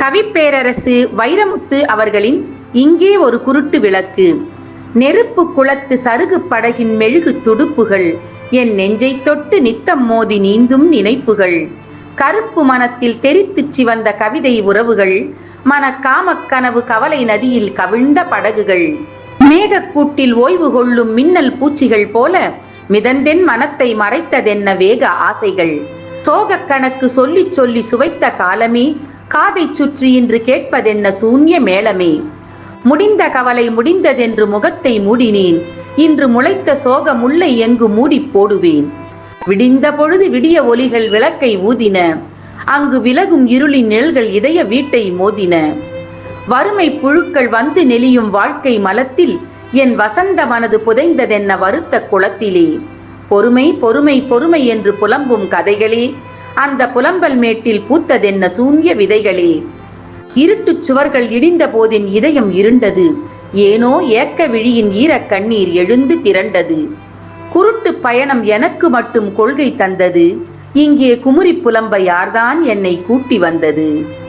கவிப்பேரரசு வைரமுத்து அவர்களின் இங்கே ஒரு குருட்டு விளக்கு. நெருப்பு குளத்து சருகு படகின் மெழுகு துடுப்புகள். என் நெஞ்சைத் தொட்டு நித்தம் மோதி நீந்தும் நினைப்புகள். கருப்பு மனத்தில் தெரித்துச் சிவந்த கவிதை உறவுகள். மன கனவு கவலை நதியில் கவிழ்ந்த படகுகள். மேகக்கூட்டில் ஓய்வு கொள்ளும் மின்னல் பூச்சிகள் போல மிதந்தென் மனத்தை மறைத்ததென்ன வேக ஆசைகள். சோகக் கணக்கு சொல்லிச் சொல்லி சுவைத்த காலமே காதைச் சுற்றி இன்று கேட்பதென்ன சூன்ய மேளமே? முடிந்த கவலை முடிந்ததென்று முகத்தை மூடினேன். இன்று முளைத்த சோக முல்லை எங்கு மூடிப் போடுவேன். விடிந்த பொழுது விடிய ஒலிகள் விளக்கை ஊதின. அங்கு விலகும் இருளின் நிழல்கள் இதய வீட்டை மோதின. வறுமை புழுக்கள் வந்து நெளியும் வாழ்க்கை மலத்தில் என் வசந்த மனது புதைந்ததென்ன வருத்த குளத்திலே? பொறுமை பொறுமை பொறுமை என்று புலம்பும் கதைகளே அந்த புலம்பல் மேட்டில் பூத்ததென்ன சூன்ய விதைகளே? இருட்டுச் சுவர்கள் இடிந்த போதின் இதயம் இருண்டது. ஏனோ ஏக்க விழியின் ஈரக் கண்ணீர் எழுந்து திரண்டது. குருட்டு பயணம் எனக்கு மட்டும் கொள்கை தந்தது. இங்கே குமுறி புலம்ப யார்தான் என்னை கூட்டி வந்தது?